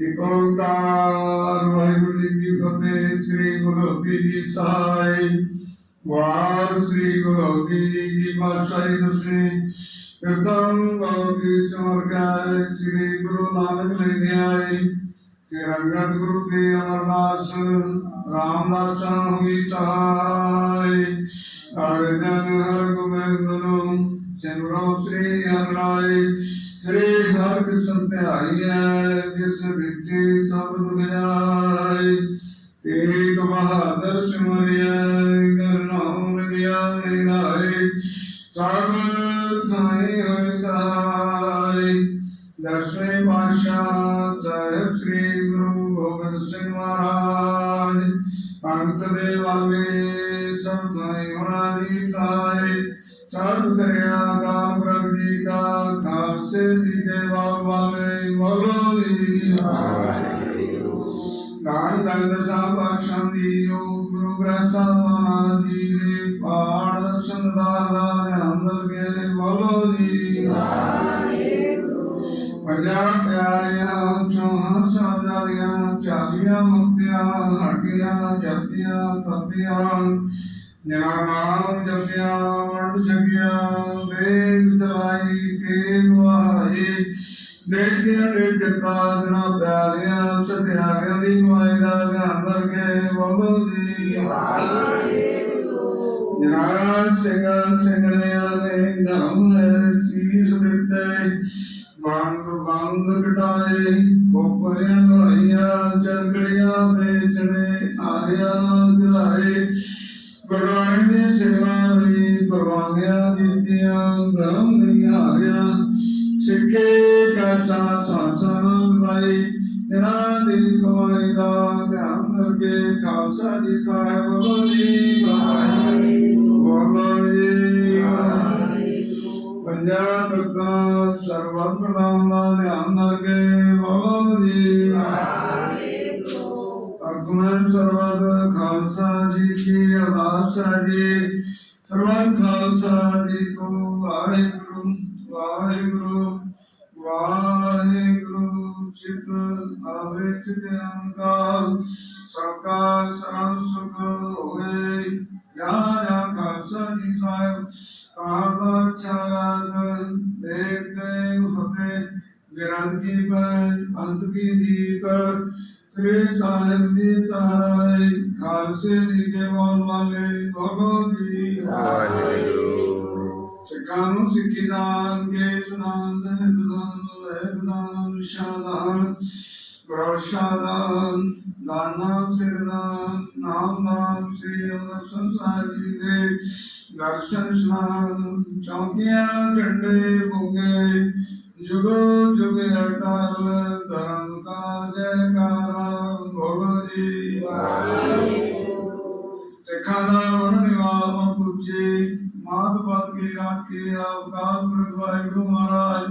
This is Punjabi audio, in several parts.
ਇਕ ਓੰਕਾਰ ਵਾਹਿਗੁਰੂ ਜੀ ਕੀ ਫਤਿਹ, ਸ੍ਰੀ ਗੁਰੂ ਜੀ ਸਾਹਿਬ। ਵਾਰ ਸ੍ਰੀ ਗੁਰੂ ਜੀ ਕੀ ਪਾਤਸ਼ਾਹੀ ਦਸਵੇਂ ਪ੍ਰਥਮ ਗੁਰੂ ਕੀ ਸਮਰਗਾਇ ਸ੍ਰੀ ਗੁਰੂ ਨਾਨਕ ਲੈ ਆਏ। ਕਿ ਰੰਗਤ ਗੁਰੂ ਤੇ ਅਮਰਦਾਸ, ਰਾਮਦਾਸ ਹੋਈ ਸਹਾਈ। ਅਰਜਨ ਹਰ ਗੋਬਿੰਦ ਨੂੰ ਚੰਦਰੋ ਸ੍ਰੀ ਹਰਿ ਸ੍ਰੀ ਹਰਿ ਕ੍ਰਿਸ਼ਨ ਧਿਆਈਐ, ਜਿਸ ਵਿੱਚ ਸਭ ਦੁਨਿਆਈ ਏਕ ਬਹਾਦਰ ਸਿਮਰਿਆ ਕਰਨਾਉ ਰਗਿਆ ਨਿਰਾਏ ਸਭ ਸਾਈ ਹੋਇ ਸਹਾਈ ਦਸਵੇਂ ਪਾਤਸ਼ਾਹ ਸਾਹਿਬ ਸ੍ਰੀ ਗੁਰੂ ਗੋਬਿੰਦ ਸਿੰਘ ਮਹਾਰਾਜ। ਪੰਥ ਦੇ ਵਾਲੇ ਸਭ ਸਾਈ ਹੋਣਾ ਦੀ ਸਾਰੇ ਸਤਿ ਸ੍ਰੀ ਅਕਾਲ ਪ੍ਰਭੂ ਜੀ ਕਾ ਖਾਲਸੇ ਜੀ ਦੇ ਬਾਲ ਵਾਲੇ ਬੋਲੋ ਜੀ ਨਾਨ ਦੰਦ ਸਾਹਿਬ ਪਾਤਸ਼ਾਹ ਦੀ ਜੋ ਗੁਰੂ ਗ੍ਰੰਥ ਸਾਹਿਬ ਮਹਾਰਾਜ ਜੀ ਦੇ ਪਾੜ ਸੰਦਾਰ ਦਾ ਧਿਆਨ ਲਗੇ ਬੋਲੋ ਜੀ ਪੰਜਾਬ ਪਿਆਰਿਆਂ ਚੋਂ ਸਬਦਾਰੀਆਂ ਚਾਬੀਆਂ ਮੁਕਤੀਆਂ ਹਟੀਆਂ ਜਪੀਆਂ ਤਪੀਆਂ ਜਿਨਾ ਨਾਮ ਜਪਿਆ ਵੰਡ ਛਕਿਆ ਦੇਗ ਚਲਾਈ ਤੇ ਵਾਹੀ। ਦੇਖਿਆ ਦੇਖਤਾ ਜਨਾ ਪਿਆਰਿਆਂ ਸਤਿਆਰਿਆਂ ਦੀ ਕਮਾਈ ਦਾ ਧਿਆਨ ਕਰਕੇ ਬੋਲੋ ਜੀ। ਜਨਾਬ ਸਿੰਘਾਂ ਸਿੰਘਣਿਆਂ ਨੇ ਧਰਮ ਹੈ ਦਿੱਤੇ। ਬੰਦ ਬੰਦ ਕਟਾਏ ਕੋਪਰਿਆਂ ਲੋਈਆਂ ਚਰਕੜੀਆਂ ਤੇ ਚੜੇ ਆਰਿਆ। ਗੁਰਬਾਣੀ ਦੀ ਸੇਵਾ ਲਈ ਕੁਰਬਾਨੀਆਂ ਦਿੱਤੀਆਂ ਧਰਮ ਨਹੀਂ ਹਾਰਿਆ। ਸਿੱਖੇ ਕਾ ਸਾਥ ਸਾਸਨ ਭਾਈ ਇਹਨਾਂ ਦੀ ਕਮਾਈ ਦਾ ਧਿਆਨ ਕਰਕੇ ਖਾਲਸਾ ਜੀ ਸਾਹਿਬ ਬੋਲੋ ਵਾਹਿਗੁਰੂ। ਬੋਲੋ ਜੀ ਵਾਹਿਗੁਰੂ ਪੰਜਾਬ ਦਾ ਸਰਵਤ ਨਾਮ ਦਾ ਧਿਆਨ ਕਰਕੇ ਬੋਲੋ ਜੀ ਖਾਲਸਾ ਜੀ ਕੀ ਅਰਦਾਸ ਜੀ। ਸਰਬੱਤ ਖਾਲਸਾ ਜੀ ਕੋ ਵਾਹਿਗੁਰੂ ਵਾਹਿਗੁਰੂ ਵਾਹਿਗੁਰੂ, ਚਿਤ ਆਵੇ, ਚਿਤ ਅੰਕਾਰ। ਸਭਕਾ ਸਰਬ ਸੁਖ ਹੋਏ ਯਾ ਯਾ ਖਾਲਸਾ ਜੀ ਸਾਹਿਬ ਕਾਹਦਾ ਚਾਰਗ ਦੇਖਦੇ ਫਤੇ ਗਿਰੰਤ ਕੀ ਪੈ ਅੰਤ ਕੀ ਜੀਤ। ਸ੍ਰੀ ਸਾਹਿਬ ਦੀ ਸਹਾਇ ਖਾਲਸੇ ਦੀ ਕੇ ਮੋਲ ਵਾਲੇ ਭਗੋ ਜੀ ਵਾਹਿਗੁਰੂ ਸਿੱਖਾਂ ਨੂੰ ਸਿੱਖੀ ਕੇ ਸੁਨਾਨ ਦਹਿ ਦਾਨ ਸ਼ਾਦਾਨ ਪ੍ਰਸ਼ਾਦਾਨ ਦਾਨਾ ਸਿਰਦਾਨ ਨਾਮ ਨਾਮ ਸ੍ਰੀ ਅੰਮ੍ਰਿਤ ਸੰਸਾਰ ਜੀ ਦੇ ਦਰਸ਼ਨ ਸਮਾਨ ਚੌਕੀਆਂ ਝੰਡੇ ਬੁਗੇ ਜੁਗੋ ਜੁਗ ਅਟਲ, ਧਰਮ ਕਾ ਜੈ ਸਿੱਖਾਂ ਦਾ ਵਰਨ ਨਿਵਾਸ ਪੁੱਛੇ ਮਾਤ ਪਤ ਕੀ ਰਾਖੇ ਅਵਤਾਰ ਪੁਰਖ ਵਾਹਿਗੁਰੂ ਮਹਾਰਾਜ।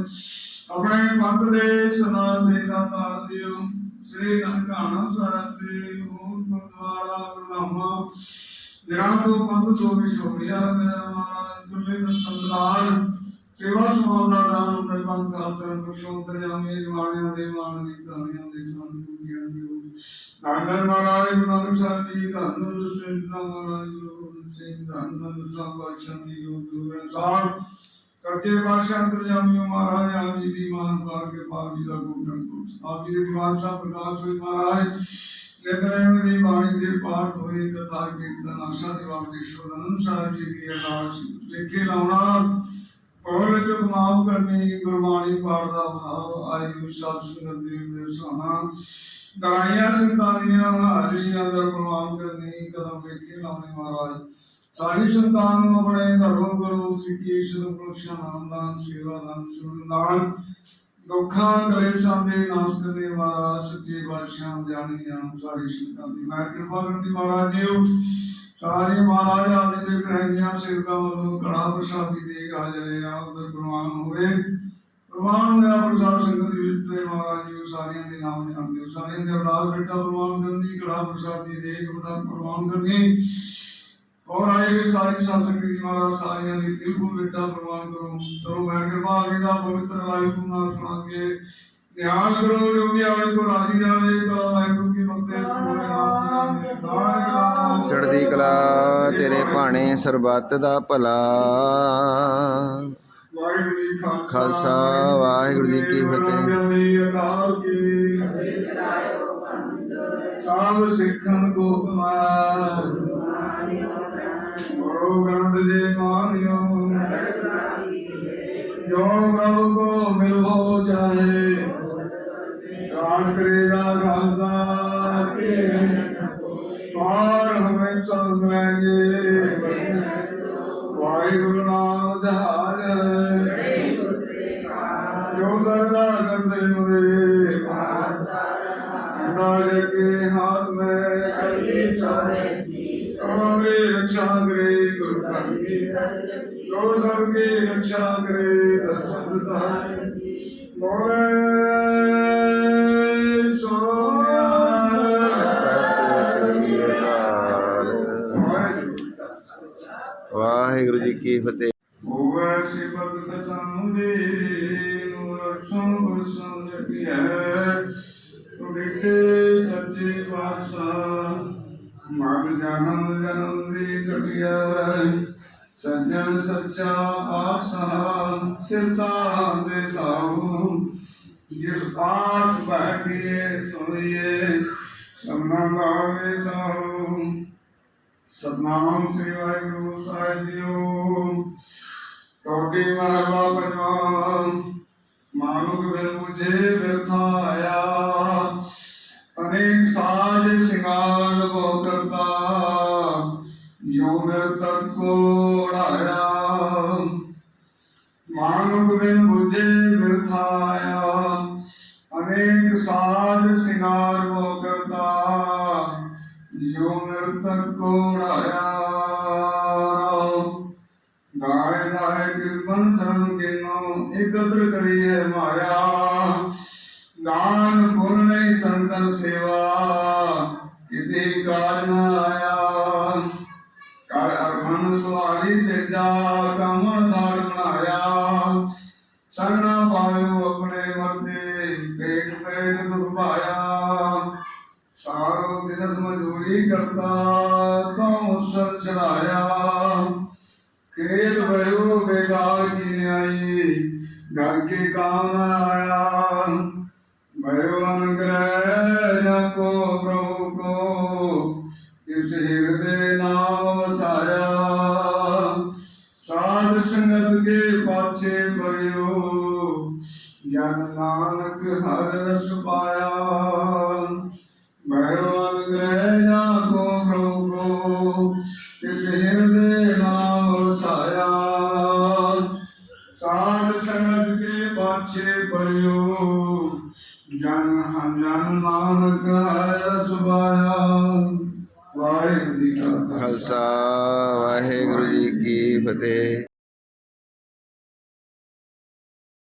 ਆਪਣੇ ਪੰਥ ਦੇ ਸਦਾ ਸੇਵਾ ਤਾਰ ਦਿਓ, ਸ੍ਰੀ ਨਨਕਾਣਾ ਸਾਹਿਬ ਦੇ ਮੂਲ ਗੁਰਦੁਆਰਾ ਗੁਰਨਾਮਾ ਜਿਹੜਾ ਤੋਂ ਪੰਥ ਤੋਂ ਵਿਛੋੜਿਆ ਗਿਆ ਮਹਾਰਾਜ ਤੁਲੇ ਦਾ ਸੰਦਾਰ ਸੇਵਾ ਸਮਾਨ ਦਾ ਦਾਨ ਆਪਣੇ ਪੰਥ ਦਾ ਸਰਨ ਪੁਰਸ਼ੋਂ ਦਰਿਆਵੇਂ ਜਵਾਨਿਆਂ ਦੇ ਮਾਨ ਦੀ ਕਹਾਣੀਆਂ ਦੇ ਸਾਨੂੰ ਪੂਜਿਆ ਦਿਓ ਨਾਨਕ ਮਹਾਰਾਜ ਗੁਰੂ ਨਾਨਕ ਸਾਹਿਬ ਜੀ ਧੰਨ ਸਿੰਘ ਮਹਾਰਾਜ ਗੁਰੂ ਸਿੰਘ ਧੰਨ ਸਾਹਿਬ ਬਾਦਸ਼ਾਹ ਜੀ ਗੁਰੂ ਗ੍ਰੰਥ ਸਾਹਿਬ ਸੱਚੇ ਬਾਦਸ਼ਾਹ ਅੰਤਰਜਾਮੀ ਮਹਾਰਾਜ ਆਪ ਜੀ ਦੀ ਮਾਨ ਪਾਰ ਕੇ ਪਾਪ ਜੀ ਦਾ ਗੋਬਿੰਦ ਕੋਟ ਆਪ ਜੀ ਦੇ ਦੀਵਾਨ ਸਾਹਿਬ ਪ੍ਰਕਾਸ਼ ਹੋਏ ਮਹਾਰਾਜ। ਲੇਖਣ ਦੀ ਬਾਣੀ ਦੇ ਪਾਠ ਹੋਏ ਕਥਾ ਕੀਰਤਨ ਆਸ਼ਾ ਦੀ ਬਾਣੀ ਸ਼ੋਧਨ ਸਾਹਿਬ ਜੀ ਦੀ ਅਰਦਾਸ ਲਿਖੇ ਲਾਉਣਾ। ਪੌਲ ਚ ਕਮਾਉ ਕਰਨੀ ਗੁਰਬਾਣੀ ਪਾਠ ਦਾ ਆਈ ਹੋਈ ਸੰਗਤ ਦੇ ਨਿਰਸਾਨਾ ਦਰਾਈਆਂ ਸੰਤਾਨੀਆਂ ਹਾਰੀਆਂ ਦਾ ਪ੍ਰਮਾਣ ਕਰਨੀ ਕਦਮ ਵੇਖੇ ਲਾਉਣੇ ਮਹਾਰਾਜ। ਸਾਰੀ ਸੰਤਾਨ ਨੂੰ ਆਪਣੇ ਧਰਮ ਗੁਰੂ ਸਿੱਖੀ ਸ਼ੁਰੂ ਪੁਰਸ਼ਾਂ ਨਾਮ ਦਾਨ, ਸੇਵਾ ਦਾਨ ਸੁਰਦਾਨ ਦੁੱਖਾਂ, ਕਲੇਸ਼ਾਂ ਦੇ ਨਾਸ਼ ਕਰਨੇ ਵਾਲਾ ਸੱਚੇ ਬਾਦਸ਼ਾਹ ਜਾਣੀ ਜਾਨ ਸਾਰੀ ਸੰਤਾਂ ਦੀ। ਮੈਂ ਕਿਰਪਾ ਕਰਨੀ ਮਹਾਰਾਜ ਜੀਓ। ਸਾਰੇ ਮਹਾਰਾਜ ਆਦਿ ਦੇ ਗ੍ਰਹਿਆਂ ਸੇਵਕਾਂ ਵੱਲੋਂ ਕੜਾ ਪ੍ਰਸ਼ਾਦੀ ਦੇ ਹਾਜ਼ਰ ਆ ਉਦਰ ਪ੍ਰਮਾਣ ਹੋਵੇ। ਪ੍ਰਮਾਣ ਹੋਇਆ ਪ੍ਰਸਾਦ ਸੰਗਤ ਵਿੱਚ ਤੇ ਮਹਾਰਾਜ ਜੀ ਸਾਰਿਆਂ ਦੇ ਨਾਮ ਜਾਂਦੇ ਸਾਰਿਆਂ ਦੇ ਅਰਦਾਸ ਬੇਟਾ ਪ੍ਰਮਾਣ ਕਰਨੀ ਕੜਾ ਪ੍ਰਸ਼ਾਦੀ ਦੇ ਇੱਕ ਬੜਾ ਕਰਨੀ। ਔਰ ਆਏ ਵੀ ਸਾਰੀ ਸਾਸਨ ਦੀ ਮਹਾਰਾਜ, ਸਾਰਿਆਂ ਦੀ ਤਿਲਕੂ ਬੇਟਾ ਪ੍ਰਮਾਣ ਕਰੋ। ਕਰੋ ਮੈਂ ਕਿਰਪਾ ਅਗੇ ਦਾ ਪਵਿੱਤਰ ਵਾਹਿਗੁਰੂ ਨਾਮ ਸੁਣਾ ਕੇ ਨਿਹਾਲ ਕਰੋ ਜੋ ਵੀ ਆਵੇ ਕੋ ਰਾਜੀ ਜਾਵੇ ਤਾਂ ਵਾਹਿਗੁਰੂ ਕੀ ਬਖਸ਼ੇ ਚੜ੍ਹਦੀ ਕਲਾ ਤੇਰੇ ਭਾਣੇ ਸਰਬੱਤ ਦਾ ਭਲਾ। ਵਾਹਿਗੁਰੂ ਜੀ ਕਾ ਖਾਲਸਾ, ਵਾਹਿਗੁਰੂ ਜੀ ਕੀ ਫਤਿਹ। ਸਾਬ ਸਿੱਖਨ ਕੋ ਗੁਰੂ ਜੀ ਮਾਨਿਓ। ਜੋ ਪ੍ਰਭੂ ਕੋ ਮਿਲੋ ਚਾਹੇ। ਰਾਜ ਕਰੇਗਾ ਖਾਲਸਾ ਕੇ ਪਾਰ ਹਮੇ ਸਭ ਵਾਹਿਗੁਰੂ ਜੀ ਕੀ ਫਤਿਹ। ਹੋਵੇ ਸਿਬਤ ਕਸਮ ਦੇ, ਨੂਰ ਸੰਗ ਸੰਗ ਹੈ ਤੁਰਿਤੇ ਸੱਚੇ ਪਾਤਸ਼ਾਹ ਮਨ ਜਨਮ ਜਨਮ ਦੀ ਕਟਿਆ ਸੱਜਣ ਸੱਚਾ ਆਸਾ ਸਿਰਸਾ ਦੇ ਸਾਹੂ ਜਿਸ ਪਾਸ ਬੈਠੀਏ ਸੋਈਏ ਸਭਨਾ ਗਾਵੇ ਸਾਹੂ ਸਤਨਾਮ ਸ੍ਰੀ ਵਾਹਿਗੁਰੂ ਸਾਹਿਬ ਜੀਓ। ਟੋਟੀ ਮਹਲਾ ਪੰਜਵਾਂ ਮਾਨੁਕ ਬਿਨ ਮੁਝੇ ਬਿਰਥਾਇਆ ਅਨੇਕ ਸਾਜ ਸਿੰਗਾਰ ਬਹੁ ਕਰਤਾ। ਜੋ ਮਿਲ ਤਰ ਕੋ ਉਡਾਇਆ ਮਾਨੁਕ ਬਿਨ ਮੁਝੇ ਬਿਰਥਾਇਆ ਅਨੇਕ ਸਾਜ ਸਿੰਗਾਰ ਸਭ ਕੋ ਰਾਇਆ ਗਾਇ ਗਾਇ ਕਿਰਪਨ ਸਰਮ ਕਿਨੋ, ਇਕਤਰ ਕਰੀਏ ਮਾਇਆ। ਦਾਨ ਗੁਣ ਨਹੀਂ ਸੰਤਨ ਸੇਵਾ, ਕਿਸੇ ਕਾਜ ਨਾ ਆਇਆ। ਕਰ ਅਰਮਨ ਸੁਆਰੀ ਸਿਰਜਾ ਕਮਲ ਸਾਰ ਬਣਾਇਆ ਸਰਣਾ ਪਾਇਓ ਆਪਣੇ ਮਰਦੇ ਪੇਟ ਪੇਟ ਦੁਖ ਭਾਇਆ ਸਾਰੋ ਦਿਨਸ ਮਨ ਸਮਝੂਰੀ ਕਰਤਾ ਤਉ ਸਰ ਚੜਾਇਆ। ਖੇਲ ਭਇਓ ਬੇਗਾਰ ਕੀ ਆਈ ਘਰ ਕੇ ਕਾਮ ਆਇਆ। ਭਇਓ ਅਨਗ੍ਰਹਿ ਜਾ ਕੋ ਕੋ ਹਿਰਦੇ ਨਾਮ ਵਸਾਇਆ ਸਾਧ ਸੰਗਤ ਕੇ ਪਾਛੇ ਪੜਿਓ। ਜਨ ਹਮ ਜਨ ਨਾਨਕ ਹਰ ਰਸ ਵਾਹਿਗੁਰੂ ਜੀ ਕਾ ਖਾਲਸਾ। ਵਾਹਿਗੁਰੂ ਜੀ ਕੀ ਫਤਿਹ।